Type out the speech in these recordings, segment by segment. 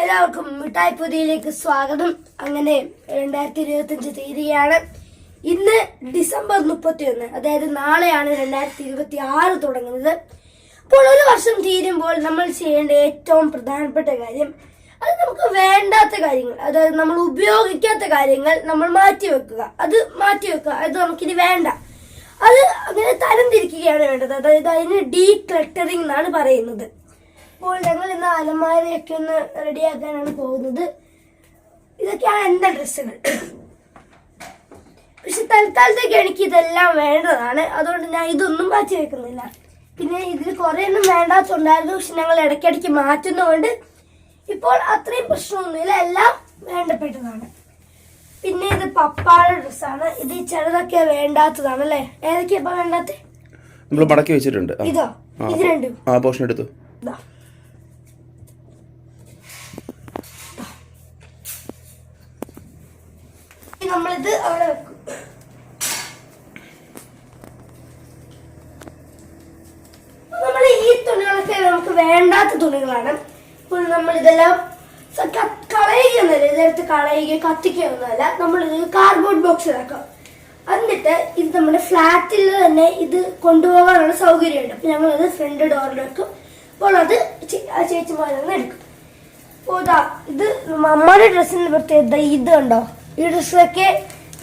എല്ലാവർക്കും മിഠായി പുതിയിലേക്ക് സ്വാഗതം. അങ്ങനെ രണ്ടായിരത്തി ഇരുപത്തി അഞ്ച് തീയതിയാണ്. ഇന്ന് ഡിസംബർ മുപ്പത്തി ഒന്ന് അതായത് നാളെയാണ് രണ്ടായിരത്തി ഇരുപത്തി ആറ് തുടങ്ങുന്നത്. അപ്പോൾ ഒരു വർഷം തീരുമ്പോൾ നമ്മൾ ചെയ്യേണ്ട ഏറ്റവും പ്രധാനപ്പെട്ട കാര്യം അത് നമുക്ക് വേണ്ടാത്ത കാര്യങ്ങൾ അതായത് നമ്മൾ ഉപയോഗിക്കാത്ത കാര്യങ്ങൾ നമ്മൾ മാറ്റി വെക്കുക. അത് മാറ്റി വെക്കുക അത് നമുക്കിനി വേണ്ട. അത് അങ്ങനെ തരംതിരിക്കുകയാണ് വേണ്ടത്. അതായത് അതിന് ഡീ ക്ലട്ടറിംഗ് എന്നാണ് പറയുന്നത്. അപ്പോൾ ഞങ്ങൾ ഇന്ന് അലമാരയൊക്കെ ഒന്ന് റെഡിയാക്കാനാണ് പോകുന്നത്. ഇതൊക്കെയാണ് എന്റെ ഡ്രസ്സുകൾ. പക്ഷെ തൽക്കാലത്തേക്ക് എനിക്ക് ഇതെല്ലാം വേണ്ടതാണ്. അതുകൊണ്ട് ഞാൻ ഇതൊന്നും മാറ്റി വെക്കുന്നില്ല. പിന്നെ ഇതിൽ കുറേ ഒന്നും വേണ്ടാത്തുണ്ടായിരുന്നു പക്ഷെ ഞങ്ങൾ ഇടയ്ക്കിടയ്ക്ക് മാറ്റുന്നതുകൊണ്ട് ഇപ്പോൾ അത്രയും പ്രശ്നമൊന്നുമില്ല എല്ലാം വേണ്ടപ്പെട്ടതാണ്. പിന്നെ ഇത് പപ്പായുടെ ഡ്രസ്സാണ്. ഇത് ചിലതൊക്കെ ചെറുതൊക്കെ വേണ്ടാത്തതാണ് അല്ലേ? ഏതൊക്കെയാ ഇപ്പൊ വേണ്ടാത്ത? നമ്മൾ മടക്കി വെച്ചിട്ടുണ്ട്. ഇതോ? ഇത് രണ്ടും. ആ പോർഷൻ എടുത്തു നമ്മളിത് അവിടെ വെക്കും. നമ്മൾ ഈ തുണികളൊക്കെ നമുക്ക് വേണ്ടാത്ത തുണികളാണ്. സ- ക- കളയുകയൊന്നുമല്ല. ഇതെടുത്ത് കളയുകയോ കത്തിക്കുകയൊന്നുമല്ല. നമ്മൾ ഇത് കാർഡ്ബോർഡ് ബോക്സിലാക്കാം എന്നിട്ട് ഇത് നമ്മുടെ ഫ്ലാറ്റിൽ തന്നെ ഇത് കൊണ്ടുപോകാനുള്ള സൗകര്യമുണ്ട്. അപ്പൊ ഞങ്ങളത് ഫ്രണ്ട് ഡോറിൽ വെക്കും. അപ്പോൾ അത് ചേച്ചിമാരിൽ നിന്ന് എടുക്കും. അപ്പോൾ ഇതാ അമ്മയുടെ ഡ്രസ്സിന്റെ പ്രത്യേകത ഇത് കണ്ടോ? ഈ ഡ്രസ്സൊക്കെ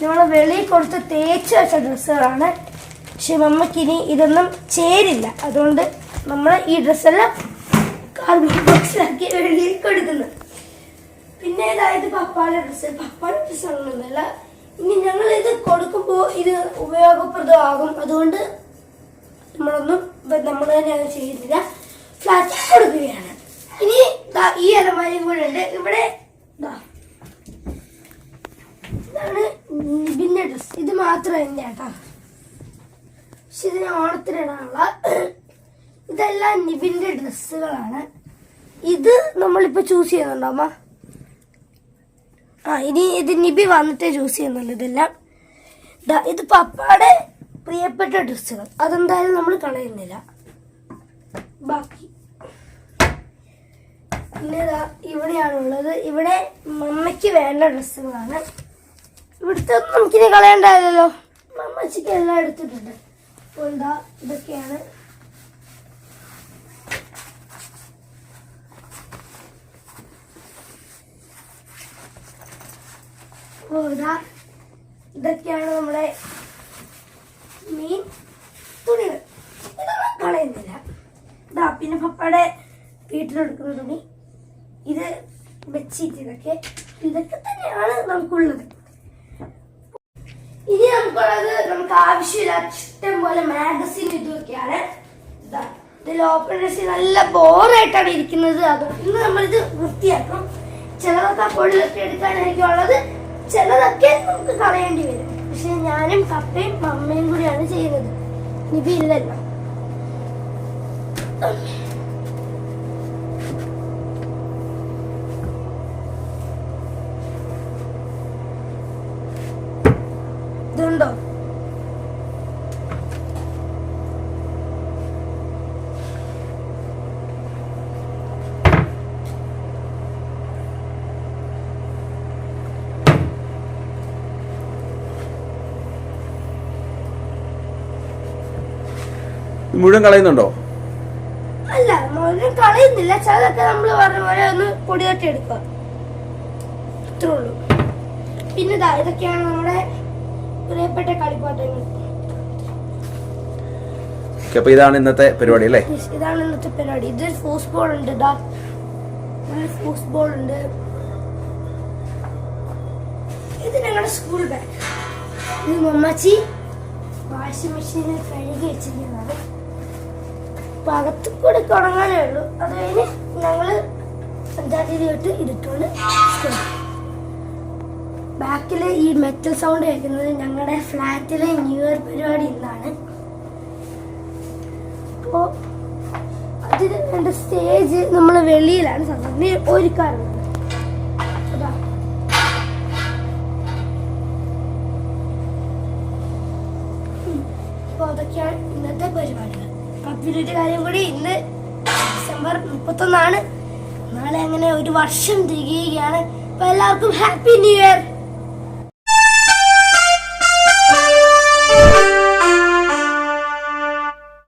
നമ്മൾ വെളിയിൽ കൊടുത്ത് തേച്ച് വെച്ച ഡ്രസ്സുകളാണ്. പക്ഷെ മമ്മക്കിനി ഇതൊന്നും ചേരില്ല. അതുകൊണ്ട് നമ്മൾ ഈ ഡ്രസ്സെല്ലാം കാർബൺ ബോക്സിലാക്കി വെളിയിൽ കൊടുക്കുന്നു. പിന്നെ ഇതായത് പപ്പായുടെ ഡ്രസ്സ്. പപ്പായുടെ ഡ്രസ്സ് അങ്ങനെയൊന്നുമല്ല ഇനി ഞങ്ങൾ ഇത് കൊടുക്കുമ്പോൾ ഇത് ഉപയോഗപ്രദമാകും. അതുകൊണ്ട് നമ്മളൊന്നും നമ്മൾ തന്നെ അത് ചെയ്യുന്നില്ല ഫ്ലാറ്റിൽ കൊടുക്കുകയാണ് ഇനി ദാ ഈ അലമാരയും കൂടെ ഉണ്ട് ഇവിടെ ദാ ഇതാണ് നിബിന്റെ ഡ്രസ് ഇത് മാത്രം എന്റെ കേട്ടോ. പക്ഷെ ഇതിന് ഓണത്തിനിടാനുള്ള ഇതെല്ലാം നിബിന്റെ ഡ്രസ്സുകളാണ്. ഇത് നമ്മളിപ്പോ ചൂസ് ചെയ്യുന്നുണ്ടോ അമ്മ? ആ ഇനി ഇത് നിബി വന്നിട്ടേ ചൂസ് ചെയ്യുന്നുള്ളൂ ഇതെല്ലാം. ഇത് പപ്പാടെ പ്രിയപ്പെട്ട ഡ്രസ്സുകൾ. അതെന്തായാലും നമ്മൾ കളയുന്നില്ല. ബാക്കി. പിന്നെ ഇവിടെയാണുള്ളത്. ഇവിടെ മമ്മയ്ക്ക് വേണ്ട ഡ്രസ്സുകളാണ്. ഇവിടുത്തെ നമുക്ക് നമുക്കിനി കളയണ്ടായല്ലോ അമ്മച്ചിക്ക് എല്ലാം എടുത്തിട്ടുണ്ട്. അപ്പോൾ എന്താ ഇതൊക്കെയാണ്. അപ്പോൾ ഇതാ ഇതൊക്കെയാണ് നമ്മുടെ മീൻ തുണികൾ. ഇതൊന്നും കളയുന്നില്ല. ഇതാ പിന്നെ പപ്പയുടെ വീട്ടിലെടുക്കുന്ന തുണി. ഇത് വെച്ചിട്ട് ഇതൊക്കെ. ഇതൊക്കെ തന്നെയാണ് നമുക്കുള്ളത്. ഇനി നമുക്കുള്ളത് നമുക്ക് ആവശ്യമില്ലാത്ത ഇഷ്ടം പോലെ മാഗസിൻ ഇതൊക്കെയാണ്. ഇതാ ഇതിൽ ഓപ്പൺ ഡ്രസ് നല്ല ബോറായിട്ടാണ് ഇരിക്കുന്നത്. അത് ഇന്ന് നമ്മളിത് വൃത്തിയാക്കും ചിലതൊക്കെ പൊള്ളിലൊക്കെ എടുക്കാനായിരിക്കും ഉള്ളത് ചിലതൊക്കെ നമുക്ക് കളയേണ്ടി വരും. പക്ഷെ ഞാനും പപ്പയും അമ്മയും കൂടിയാണ് ചെയ്യുന്നത്. ഇനി ഇല്ലല്ലോ. ഇതുണ്ടോ? ഇത് മുഴുവൻ കളയുന്നുണ്ടോ? അല്ല മുഴുവൻ കളയുന്നില്ല. ചിലതൊക്കെ നമ്മൾ പറഞ്ഞ പോലെ ഒന്ന് പൊടി തട്ടി എടുക്കുക. ഇത്രേ ഉള്ളൂ. പിന്നെ ഇതൊക്കെയാണ് നമ്മുടെ പ്രിയപ്പെട്ട കളിപ്പാട്ടങ്ങൾ. അപ്പൊ ഇതാണ് ഇന്നത്തെ പരിപാടി അല്ലേ? ഇതാണ് ഇന്നത്തെ പരിപാടി. ഇതിൽ ഫോസ്ബോൾ ഉണ്ട് ഫോസ്ബോൾ ഉണ്ട്. ഇത് ഞങ്ങളുടെ സ്കൂൾ ബാഗ് ഇത് മമ്മച്ചി വാഷിംഗ് മെഷീനിൽ കഴുകി വെച്ചിരിക്കുന്നത്. അകത്ത് കൂടെ തുടങ്ങാനേ ഉള്ളൂ. അത് കഴിഞ്ഞ് ഞങ്ങൾ അഞ്ചാം തീയതി തൊട്ട് ഇരുട്ടോണ്ട് ബാക്കിൽ ഈ മെറ്റൽ സൗണ്ട് കേൾക്കുന്നത് ഞങ്ങളുടെ ഫ്ലാറ്റിലെ ന്യൂ ഇയർ പരിപാടി ഇന്നാണ്. അപ്പോ അതിന് വേണ്ട സ്റ്റേജ് നമ്മൾ വെളിയിലാണ് സാധാരണ ഒരുക്കാറുള്ളത് അതാ. ഉം. അപ്പൊ അതൊക്കെയാണ് ഇന്നത്തെ പരിപാടികൾ. ഒരു കാര്യം കൂടി ഇന്ന് ഡിസംബർ മുപ്പത്തൊന്നാണ്. നാളെ അങ്ങനെ ഒരു വർഷം തികയുകയാണ്. അപ്പൊ എല്ലാവർക്കും ഹാപ്പി ന്യൂ ഇയർ